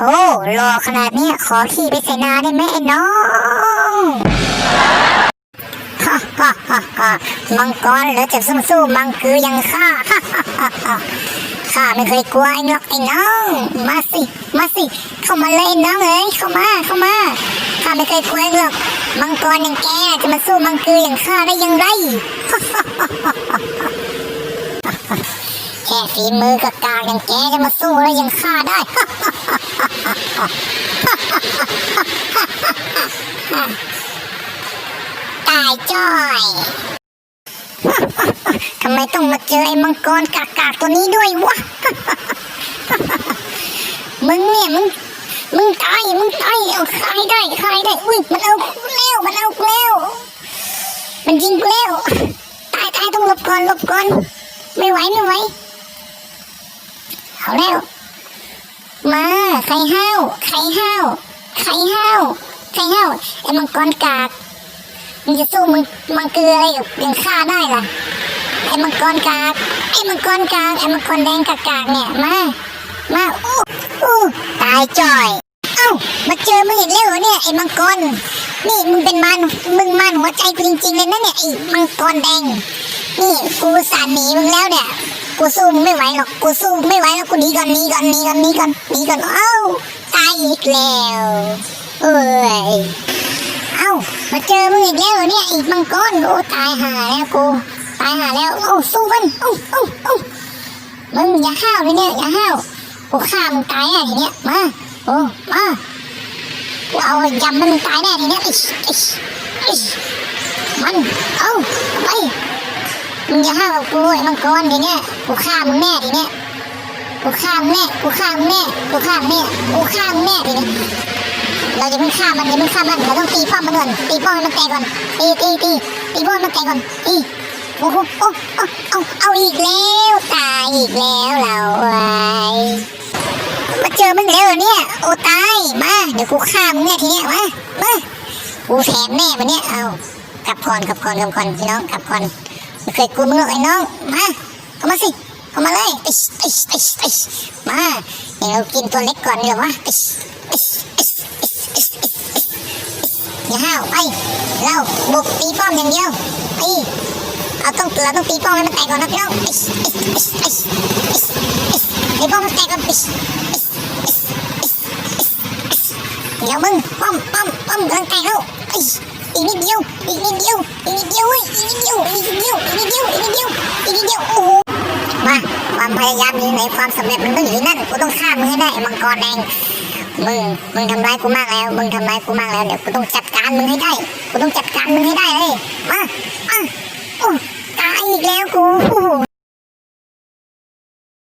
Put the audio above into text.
โอ้รอขนาดนี้ขอขี่ไปใส่นาได้ไหมไอ้น้องฮ่าฮ่าฮ่าฮ่ามังกรแล้วจะสู้สู้มังคือยังข้าฮ่าฮ่าฮ่าฮ่าข้าไม่เคยกลัวไอ้หรอกไอ้น้อง มาสิ มาสิ เข้ามาเลยน้องเอ้ยเข้ามาเข้ามาข้าไม่เคยกลัวหรอกมังกรอย่างแกจะมาสู้มังคืออย่างข้าได้ยังไงแค่ฝีมือกากาอย่างแกจะมาสู้แล้วยังฆ่าได้ ตายจ้อยทำไมต้องมาเจอไอ้มังกรกากาตัวนี้ด้วยวะ มึงเนี่ยมึงมึงตายมึงตายเอาขายได้ขายได้ อุ้ยมันเอาแล้วมันเอากูแล้วมันยิงกูแล้วตายตายต้องหลบก่อนหลบก่อนไม่ไหวไม่ไหวเอาแล้วมา ไข่ห้าวไข่ห้าวไข่ห้าวไข่ห้าวไอ้มังกรกากมึงจะสู้มึงมังเกลืออะไรกับยังฆ่าได้ล่ะไอ้มังกรกากไอ้มังกรกากไอ้มังกรแดงกากากเนี่ยมามาอู้อู้ตายจ่อยเอ้ามาเจอมึงอีกแล้วเหรอเนี่ยไอ้มังกรนี่มึงเป็นมันมึงมันหัวใจกูจริงๆเลยนะเนี่ยไอ้มังกรแดงนี่กูสาห์หนีมึงแล้วเนี่ย กูสู้มึงไม่ไหวหรอกกูสู้ไม่ไหวแล้วกูหนีก่อนหนีก่อนหนีก่อนหนีก่อนหนีก่อนเอ้าตายอีกแล้วเอ้ยเอ้ามาเจอมึงอีกแล้วเนี่ยอีกมังกรโอ้ตายหาแล้วกูตายหาแล้วโอ้สู้กันโอ้โอ้โอ้มึงอย่าห้าวเลยเนี่ยอย่าห้าวกูฆ่ามึงตายแน่ทีเนี้ยมาโอ้มากูเอายำมันมึงตายแน่ทีเนี้ยอิชอิชอิชมันเอ้าไป มึงอย่าห้ากับกูไอ้มังกรทีเนี้ยกูฆ่ามึงแน่ทีเนี้ยกูฆ่าแน่กูฆ่าแน่กูฆ่าแน่กูฆ่ามึงแน่ทีเนี้ยเราจะเพิ่งฆ่ามันอย่าเพิ่งฆ่ามันเราต้องตีป้อมมันก่อนตีป้อมให้มันแตกก่อนตีตีตีตีป้อมให้มันแตกก่อนตีโอ้โหโอ้เอาเอาเอาอีกแล้วตายอีกแล้วเราไว้มาเจอมึงแล้วเนี่ยโอ้ตายมาเดี๋ยวกูฆ่ามึงแน่ทีเนี้ยมามากูแถมแน่วันเนี้ยเอากลับก่อนกลับก่อนกลับก่อนพี่น้องกลับก่อน ไม่เคยกลัวมึงหรอกไอ้น้องมาเข้ามาสิเข้ามาเลยอิชอิชอิชอิชมาเดี๋ยวเรากินตัวเล็กก่อนเดี๋ยววะอิชอิชอิชอิชอิชอย่าห้าวไปเราบุกตีป้อมอย่างเดียวไปเอาต้องเราต้องตีป้อมให้มันแตกก่อนนะพี่น้องอิชอิชอิชอิชอิชอิชตีป้อมมันแตกก่อนอิชอิชอิชอิชอิชเดี๋ยวมึงป้อมป้อมป้อมกำลังแตกแล้วอิชอีกนิดเดียวอีกนิดเดียวอีกนิดเดียวเว้ยอีกนิดเดียวอีกนิดเดียว ความพยายามอยู่ไหนความสำเร็จมันต้องอยู่ที่นั่นกูต้องฆ่ามึงให้ได้ไอ้มังกรแดงมึงมึงทำร้ายกูมากแล้วมึงทำร้ายกูมากแล้วเดี๋ยวกูต้องจัดการมึงให้ได้กูต้องจัดการมึงให้ได้เลยมาอะ